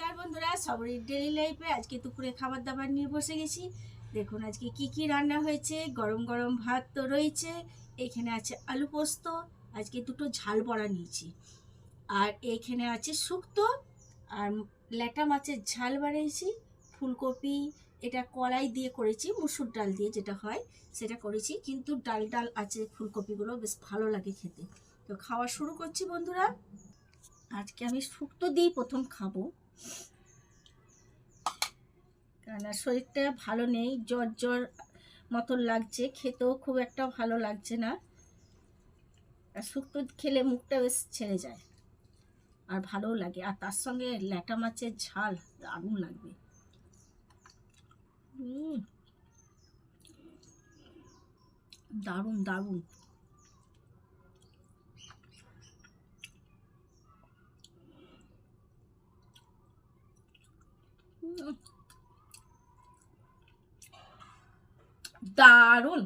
নমস্কার বন্ধুরা সবরের ডেলি লাইফে আজকে দুপুরে খাবার দাবার নিয়ে বসে গেছি। দেখুন আজকে কি কি রান্না হয়েছে, গরম গরম ভাত তো রয়েছে, এখানে আছে আলু পোস্ত, আজকে দুটো ঝাল বড়া নিয়েছি। আর এখানে আছে শুক্তো, আর ল্যাটা মাছের ঝাল বানিয়েছি, ফুলকপি, এটা কড়াই দিয়ে করেছি, মুসুর ডাল দিয়ে যেটা হয় সেটা করেছি, কিন্তু ডাল ডাল আছে ফুলকপিগুলো, বেশ ভালো লাগে খেতে। তো খাওয়া শুরু করছি বন্ধুরা। আজকে আমি শুক্তো দিয়েই প্রথম খাব। কেননা শরীরটা ভালো নেই, জ্বর জ্বর মতন লাগছে, খেতেও খুব একটা ভালো লাগছে না। আর শুক্তো খেলে মুখটা বেশ ছেড়ে যায় আর ভালোও লাগে। আর তার সঙ্গে ল্যাটা মাছের ঝাল দারুণ লাগবে। দারুণ দারুণ। দারুণ।